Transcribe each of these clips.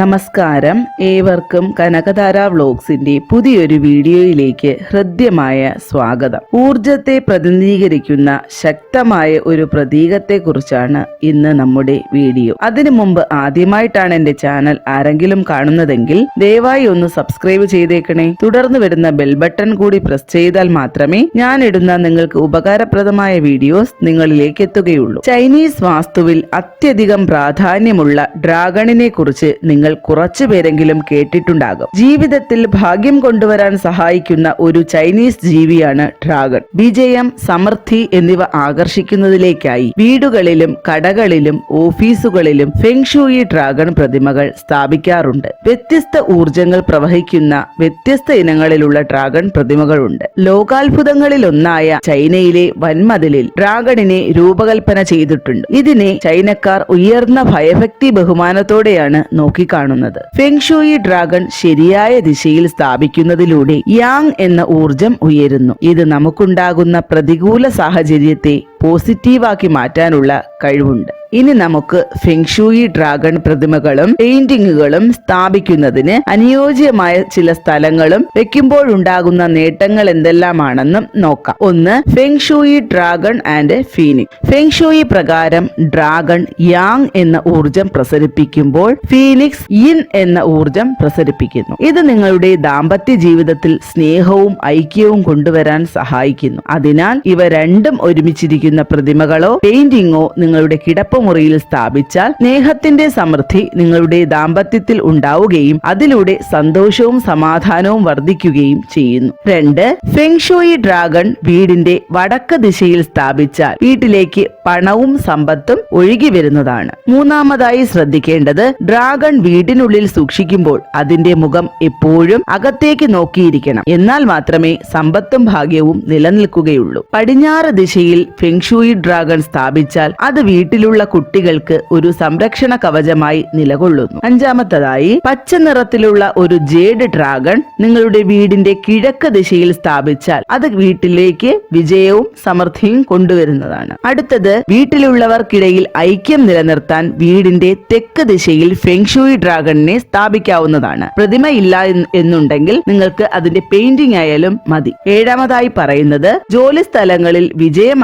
നമസ്കാരം. ഏവർക്കും കനകധാര വ്ലോഗ്സിന്റെ പുതിയൊരു വീഡിയോയിലേക്ക് ഹൃദ്യമായ സ്വാഗതം. ഊർജത്തെ പ്രതിനിധീകരിക്കുന്ന ശക്തമായ ഒരു പ്രതീകത്തെക്കുറിച്ചാണ് ഇന്ന് നമ്മുടെ വീഡിയോ. അതിനു മുമ്പ് ആദ്യമായിട്ടാണ് എന്റെ ചാനൽ ആരെങ്കിലും കാണുന്നതെങ്കിൽ ദയവായി ഒന്ന് സബ്സ്ക്രൈബ് ചെയ്തേക്കണേ. തുടർന്ന് വരുന്ന ബെൽ ബട്ടൺ കൂടി പ്രസ് ചെയ്താൽ മാത്രമേ ഞാൻ ഇടുന്ന നിങ്ങൾക്ക് ഉപകാരപ്രദമായ വീഡിയോസ് നിങ്ങളിലേക്ക് എത്തുകയുള്ളൂ. ചൈനീസ് വാസ്തുവിൽ അത്യധികം പ്രാധാന്യമുള്ള ഡ്രാഗണിനെ കുറിച്ച് നിങ്ങൾ കുറച്ചുപേരെങ്കിലും കേട്ടിട്ടുണ്ടാകും. ജീവിതത്തിൽ ഭാഗ്യം കൊണ്ടുവരാൻ സഹായിക്കുന്ന ഒരു ചൈനീസ് ജീവിയാണ് ഡ്രാഗൺ. വിജയം സമൃദ്ധി എന്നിവ ആകർഷിക്കുന്നതിലേക്കായി വീടുകളിലും കടകളിലും ഓഫീസുകളിലും ഫെങ്ഷൂയി ഡ്രാഗൺ പ്രതിമകൾ സ്ഥാപിക്കാറുണ്ട്. വ്യത്യസ്ത ഊർജങ്ങൾ പ്രവഹിക്കുന്ന വ്യത്യസ്ത ഇനങ്ങളിലുള്ള ഡ്രാഗൺ പ്രതിമകളുണ്ട്. ലോകാത്ഭുതങ്ങളിലൊന്നായ ചൈനയിലെ വൻമതിലിൽ ഡ്രാഗണിനെ രൂപകൽപ്പന ചെയ്തിട്ടുണ്ട്. ഇതിനെ ചൈനക്കാർ ഉയർന്ന ഭയഭക്തി ബഹുമാനത്തോടെയാണ് നോക്കിക്കാണുന്നത് ഫെങ്ഷൂയി ഡ്രാഗൺ ശരിയായ ദിശയിൽ സ്ഥാപിക്കുന്നതിലൂടെ യാങ് എന്ന ഊർജം ഉയരുന്നു. ഇത് നമുക്കുണ്ടാകുന്ന പ്രതികൂല സാഹചര്യത്തെ പോസിറ്റീവാക്കി മാറ്റാനുള്ള കഴിവുണ്ട്. ഇനി നമുക്ക് ഫെങ്ഷൂയി ഡ്രാഗൺ പ്രതിമകളും പെയിന്റിങ്ങുകളും സ്ഥാപിക്കുന്നതിന് അനുയോജ്യമായ ചില സ്ഥലങ്ങളും വെക്കുമ്പോഴുണ്ടാകുന്ന നേട്ടങ്ങൾ എന്തെല്ലാമാണെന്നും നോക്കാം. ഒന്ന് feng shui dragon and phoenix feng shui പ്രകാരം ഡ്രാഗൺ യാങ് എന്ന ഊർജം പ്രസരിപ്പിക്കുമ്പോൾ ഫീനിക്സ് ഇൻ എന്ന ഊർജം പ്രസരിപ്പിക്കുന്നു. ഇത് നിങ്ങളുടെ ദാമ്പത്യ ജീവിതത്തിൽ സ്നേഹവും ഐക്യവും കൊണ്ടുവരാൻ സഹായിക്കുന്നു. അതിനാൽ ഇവ രണ്ടും ഒരുമിച്ചിരിക്കുന്ന. പ്രതിമകളോ പെയിന്റിങ്ങോ നിങ്ങളുടെ കിടപ്പുമുറിയിൽ സ്ഥാപിച്ചാൽ സ്നേഹത്തിന്റെ സമൃദ്ധി നിങ്ങളുടെ ദാമ്പത്യത്തിൽ ഉണ്ടാവുകയും അതിലൂടെ സന്തോഷവും സമാധാനവും വർദ്ധിക്കുകയും ചെയ്യുന്നു. രണ്ട് ഫെങ്ഷോയി ഡ്രാഗൺ വീടിന്റെ വടക്ക് ദിശയിൽ സ്ഥാപിച്ചാൽ വീട്ടിലേക്ക് പണവും സമ്പത്തും ഒഴുകി വരുന്നതാണ്. മൂന്നാമതായി ശ്രദ്ധിക്കേണ്ടത് ഡ്രാഗൺ വീടിനുള്ളിൽ സൂക്ഷിക്കുമ്പോൾ അതിന്റെ മുഖം എപ്പോഴും അകത്തേക്ക് നോക്കിയിരിക്കണം. എന്നാൽ മാത്രമേ സമ്പത്തും ഭാഗ്യവും നിലനിൽക്കുകയുള്ളൂ. പടിഞ്ഞാറ് ദിശയിൽ ഫെങ്ഷൂയി ഡ്രാഗൺ സ്ഥാപിച്ചാൽ അത് വീട്ടിലുള്ള കുട്ടികൾക്ക് ഒരു സംരക്ഷണ കവചമായി നിലകൊള്ളുന്നു. അഞ്ചാമത്തതായി പച്ച നിറത്തിലുള്ള ഒരു ജേഡ് ഡ്രാഗൺ നിങ്ങളുടെ വീടിന്റെ കിഴക്ക് ദിശയിൽ സ്ഥാപിച്ചാൽ അത് വീട്ടിലേക്ക് വിജയവും സമൃദ്ധിയും കൊണ്ടുവരുന്നതാണ്. അടുത്തത് വീട്ടിലുള്ളവർക്കിടയിൽ ഐക്യം നിലനിർത്താൻ വീടിന്റെ തെക്ക് ദിശയിൽ ഫെങ്ഷൂയി ഡ്രാഗണിനെ സ്ഥാപിക്കാവുന്നതാണ്. പ്രതിമ ഇല്ല എന്നുണ്ടെങ്കിൽ നിങ്ങൾക്ക് അതിന്റെ പെയിന്റിംഗ് ആയാലും മതി. ഏഴാമതായി പറയുന്നത് ജോലി സ്ഥലങ്ങളിൽ വിജയം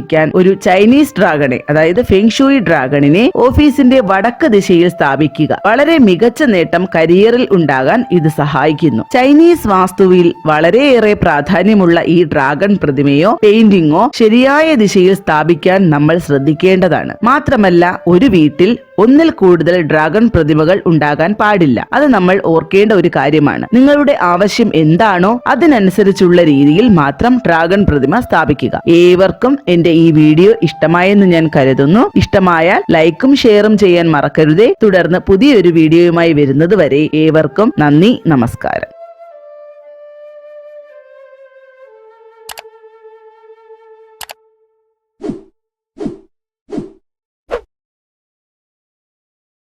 ആകർഷിക്കാൻ ഒരു ചൈനീസ് ഡ്രാഗണെ അതായത് ഫെങ്ഷൂയി ഡ്രാഗണിനെ ഓഫീസിന്റെ വടക്ക് ദിശയിൽ സ്ഥാപിക്കുക. വളരെ മികച്ച നേട്ടം കരിയറിൽ ഉണ്ടാകാൻ ഇത് സഹായിക്കുന്നു. ചൈനീസ് വാസ്തുവിൽ വളരെയേറെ പ്രാധാന്യമുള്ള ഈ ഡ്രാഗൺ പ്രതിമയോ പെയിന്റിങ്ങോ ശരിയായ ദിശയിൽ സ്ഥാപിക്കാൻ നമ്മൾ ശ്രദ്ധിക്കേണ്ടതാണ്. മാത്രമല്ല ഒരു വീട്ടിൽ ഒന്നിൽ കൂടുതൽ ഡ്രാഗൺ പ്രതിമകൾ ഉണ്ടാകാൻ പാടില്ല. അത് നമ്മൾ ഓർക്കേണ്ട ഒരു കാര്യമാണ്. നിങ്ങളുടെ ആവശ്യം എന്താണോ അതിനനുസരിച്ചുള്ള രീതിയിൽ മാത്രം ഡ്രാഗൺ പ്രതിമ സ്ഥാപിക്കുക. ഏവർക്കും എന്റെ ഈ വീഡിയോ ഇഷ്ടമായെന്ന് ഞാൻ കരുതുന്നു. ഇഷ്ടമായാൽ ലൈക്കും ഷെയറും ചെയ്യാൻ മറക്കരുതേ. തുടർന്ന് പുതിയൊരു വീഡിയോയുമായി വരുന്നത് വരെ ഏവർക്കും നന്ദി നമസ്കാരം.